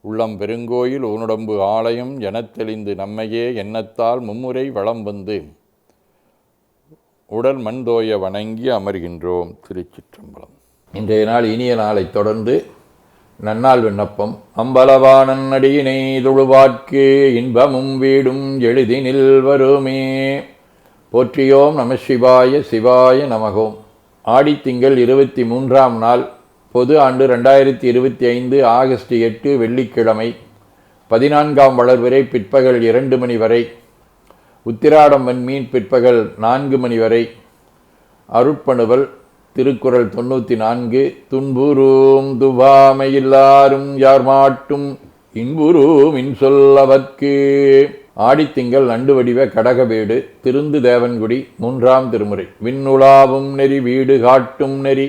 உள்ளம் பெருங்கோயில் ஊனுடம்பு ஆலயம் எனத் தெளிந்து நம்மையே எண்ணத்தால் மும்முறை வளம் வந்து உடல் மண்தோய வணங்கி அமர்கின்றோம் திருச்சிற்றம்பலம். இன்றைய நாள் இனிய நாளை தொடர்ந்து நன்னாள் விண்ணப்பம். அம்பலவானன் அடியினை தொழுவாட்கு இன்பமும் வீடும் எளிதினில் வருமே. போற்றியோம் நம சிவாய சிவாய நமகோம். ஆடித்திங்கள் இருபத்தி மூன்றாம் நாள் பொது ஆண்டு ரெண்டாயிரத்தி இருபத்தி ஐந்து ஆகஸ்ட் எட்டு வெள்ளிக்கிழமை பதினான்காம் வளர்வரை பிற்பகல் இரண்டு மணி வரை உத்திராடம் வன்மீன் பிற்பகல் நான்கு மணி வரை அருட்பணுவல் திருக்குறள் தொண்ணூற்றி நான்கு துன்புறும் துவாமையில்லாரும் யார் மாட்டும் இன்புறும் இன்சொல்லவர்க்கு. ஆடித்திங்கள் நண்டு வடிவ கடகவேடு திருந்து தேவன்குடி மூன்றாம் திருமுறை விண்ணுலாவும் நெறி வீடு காட்டும் நெறி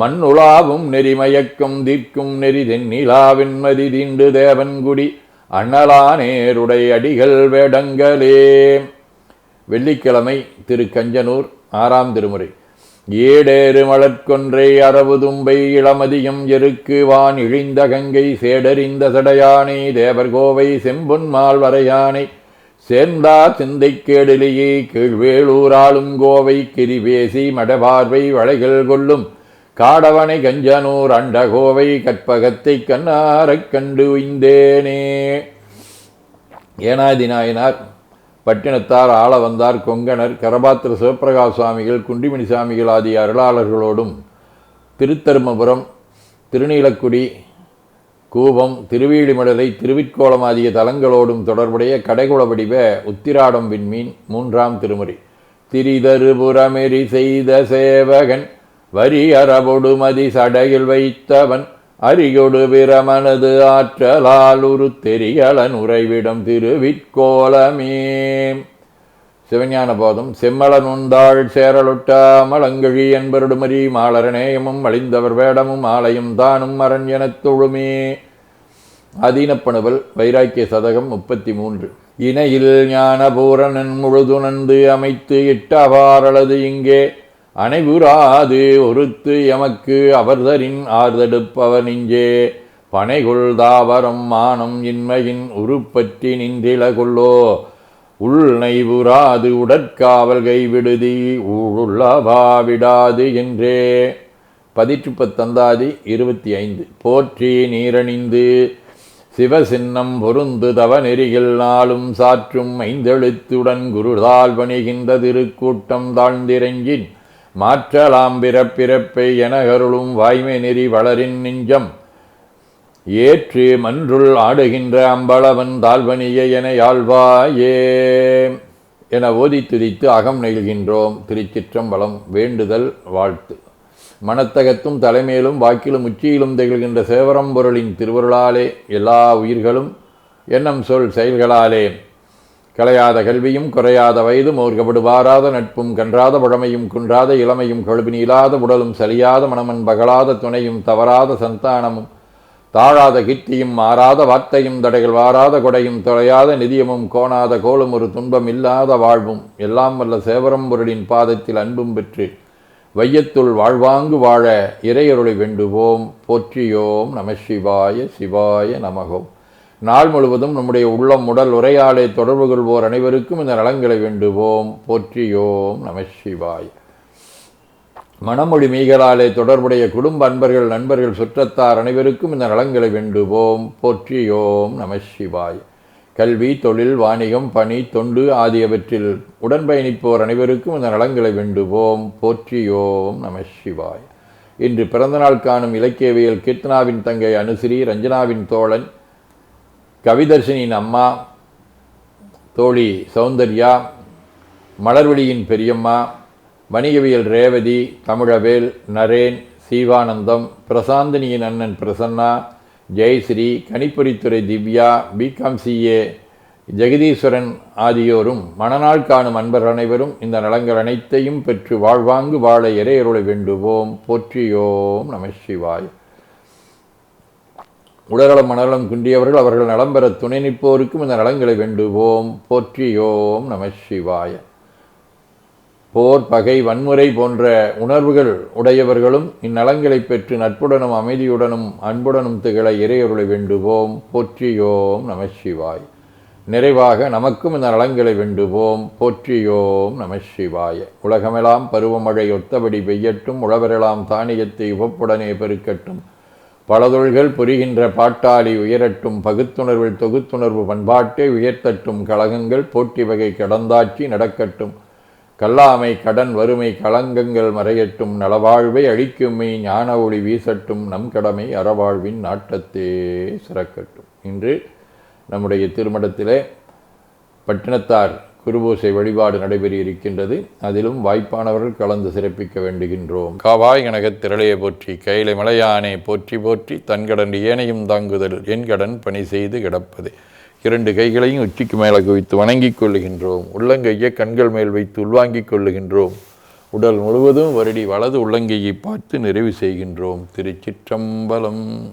மண்ணுலாவும் நெறிமயக்கும் தீர்க்கும் நெறி தென்னிலாவின்மதி தீண்டு தேவன்குடி. அண்ணலானேருடைய அடிகள் வேடங்களே. வெள்ளிக்கிழமை திரு கஞ்சனூர் ஆறாம் திருமுறை. ஏடேறு மலர்கொன்றை அரவுதும்பை இளமதியம் எருக்கு வான் இழிந்த கங்கை சேடறிந்த சடையானை தேவர்கோவை செம்பொன்மால் வரையானை. சேர்ந்தா சிந்தை கேடலியே கீழ்வேளூராளும் கோவை கிரிவேசி மடபார்வை வளைகள் கொள்ளும். காடவனை கஞ்சனூர் அண்டகோவை கற்பகத்தை கண்ணாரக் கண்டு உய்ந்தேனே. ஏனாதி நாயனார் பட்டினத்தார் ஆள வந்தார் கொங்கணர் கரபாத்திர சிவபிரகாஷ் சுவாமிகள் குண்டிமணி சாமிகள் ஆகிய அருளாளர்களோடும் திருத்தருமபுரம் திருநீலக்குடி கூபம் திருவீழிமடலை திருவிற்கோளம் ஆகிய தலங்களோடும் தொடர்புடைய கடைகுல வடிவ உத்திராடம் விண்மீன் மூன்றாம் திருமுறை. திரிதருபுரமெறி செய்த சேவகன் வரி அறவொடுமதி சடையில் வைத்தவன் அரிகொடு பிரமனது ஆற்றலால் உரு தெரியலன் உறைவிடம் திருவிற்கோலமே. சிவஞான போதம் செம்மலன் உந்தாள் சேரலொட்டா மலங்கழி என்பருடுமரி மாலரநேயமும் அழிந்தவர் வேடமும் ஆலயம் தானும் மரண் எனத் தொழுமே. அதீனப்பணுவல் வைராக்கிய சதகம் முப்பத்தி மூன்று இணையில் ஞானபூரணன் முழுதுணர்ந்து அமைத்து இட்டவாரளது இங்கே. அனைவுராது ஒருத்து எமக்கு அவர்தரின் ஆர்தெடுப்பவர் நெஞ்சே. பனைகொள் தாவரம் மானம் இன்மையின் உருப்பற்றி நின்றில கொள்ளோ உள்நைவுராது உடற்காவல் கைவிடுதி ஊழுள்ளவா விடாது என்றே. பதிற்று பத்தந்தாதி இருபத்தி ஐந்து போற்றி நீரணிந்து சிவசின்னம் பொருந்து தவ நெறிகள் நாளும் சாற்றும் ஐந்தெழுத்துடன் குருதால் பணிகின்ற திருக்கூட்டம் தாழ்ந்திரஞ்சின் மாற்றலாம் பிறப்பிறப்பை எனகருளும் வாய்மை நெறி வளரின் நெஞ்சம். ஏற்று மன்றுள் ஆடுகின்ற அம்பளவன் தாழ்வணிய என யாழ்வாயே என ஓதி துதித்து அகம் நெய்கின்றோம் திருச்சிற்றம்பலம் வேண்டுதல் வாழ்த்து. மனத்தகத்தும் தலைமையிலும் வாக்கிலும் உச்சியிலும் திகழ்கின்ற சேவரம்பொருளின் திருவருளாலே எல்லா உயிர்களும் எண்ணம் சொல் செயல்களாலே கலையாத கல்வியும் குறையாத வயதும் ஓர்கபடு வாராத நட்பும் கன்றாத பழமையும் குன்றாத இளமையும் கொழுபினி இல்லாத உடலும் சலியாத மனமன் பகலாத துணையும் தவறாத சந்தானமும் தாழாத கீர்த்தியும் மாறாத வார்த்தையும் தடைகள் வாராத கொடையும் தொலையாத நிதியமும் கோணாத கோலும் ஒரு துன்பம் இல்லாத வாழ்வும் எல்லாம் வல்ல சேவரம்பொருளின் பாதத்தில் அன்பும் பெற்று வையத்துள் வாழ்வாங்கு வாழ இறையருளை வேண்டுவோம். போற்றியோம். நம சிவாய சிவாய நமகோம் நாள் முழுவதும் நம்முடைய உள்ளம் உடல் உரையாடை தொடர்பு கொள்வோர் அனைவருக்கும் இந்த நலன்களை வேண்டுவோம். போற்றியோம் நம சிவாய். மனமொழி மீகளாலே தொடர்புடைய குடும்ப அன்பர்கள் நண்பர்கள் சுற்றத்தார் அனைவருக்கும் இந்த நலன்களை வேண்டுவோம். போற்றியோம் நம சிவாய். கல்வி தொழில் வாணிகம் பணி தொண்டு ஆகியவற்றில் உடன்பயணிப்போர் அனைவருக்கும் இந்த நலன்களை வேண்டுவோம். போற்றியோம் நம சிவாய். இன்று பிறந்தநாள் காணும் இலக்கியவியல் கீர்த்தனாவின் தங்கை அனுசிரி ரஞ்சனாவின் தோழன் கவிதர்ஷினியின் அம்மா தோழி சௌந்தர்யா மலர்விழியின் பெரியம்மா வணிகவியல் ரேவதி தமிழவேல் நரேன் சீவானந்தம் பிரசாந்தினியின் அண்ணன் Prasanna Jayashree கணிப்பொறித்துறை Divya B Com CA Jagadeeswaran ஆகியோரும் மணநாள் காணும் அன்பர் அனைவரும் இந்த நலங்கள் அனைத்தையும் பெற்று வாழ்வாங்கு வாழ இறையருளை வேண்டுவோம். போற்றியோம் நம சிவாய். உடல்நலம் மனநலம் குன்றியவர்கள் அவர்கள் நலம் பெற துணை நிற்போருக்கும் இந்த நலங்களை வேண்டுவோம். போற்றியோம் நம சிவாய. போர் பகை வன்முறை போன்ற உணர்வுகள் உடையவர்களும் இந்நலங்களை பெற்று நட்புடனும் அமைதியுடனும் அன்புடனும் திகழ இறையொருளை வேண்டுவோம். போற்றியோம் நம சிவாய். நிறைவாக நமக்கும் இந்த நலங்களை வேண்டுவோம். போற்றியோம் நம சிவாய. உலகமெல்லாம் பருவமழை ஒத்தபடி பெய்யட்டும். உழவரெல்லாம் தானியத்தை உவப்புடனே பெருக்கட்டும். பலதொழ்கள் புரிகின்ற பாட்டாளி உயரட்டும் பகுத்துணர்வில் தொகுத்துணர்வு பண்பாட்டை உயர்த்தட்டும் கழகங்கள் போட்டி வகை கடந்தாட்சி நடக்கட்டும். கல்லாமை கடன் வறுமை களங்கங்கள் மறையட்டும். நலவாழ்வை அழிக்குமை ஞான ஒளி வீசட்டும். நம் கடமை அறவாழ்வின் நாட்டத்தே சிறக்கட்டும். இன்று நம்முடைய திருமணத்திலே பட்டினத்தார் குருபூசை வழிபாடு நடைபெற இருக்கின்றது அதிலும் வாய்ப்பானவர்கள் கலந்து சிறப்பிக்க வேண்டுகின்றோம். காவாய் கனகத் திரளையை போற்றி கையிலை மலையானே போற்றி போற்றி தன்கடன் ஏனையும் தாங்குதல் என் கடன் பணி செய்து கிடப்பது. இரண்டு கைகளையும் உச்சிக்கு மேலே குவித்து வணங்கிக் கொள்ளுகின்றோம். உள்ளங்கையை கண்கள் மேல் வைத்து உள்வாங்கிக் கொள்ளுகின்றோம். உடல் முழுவதும் வருடி வலது உள்ளங்கையை பார்த்து நிறைவு செய்கின்றோம். திருச்சிற்றம்பலம்.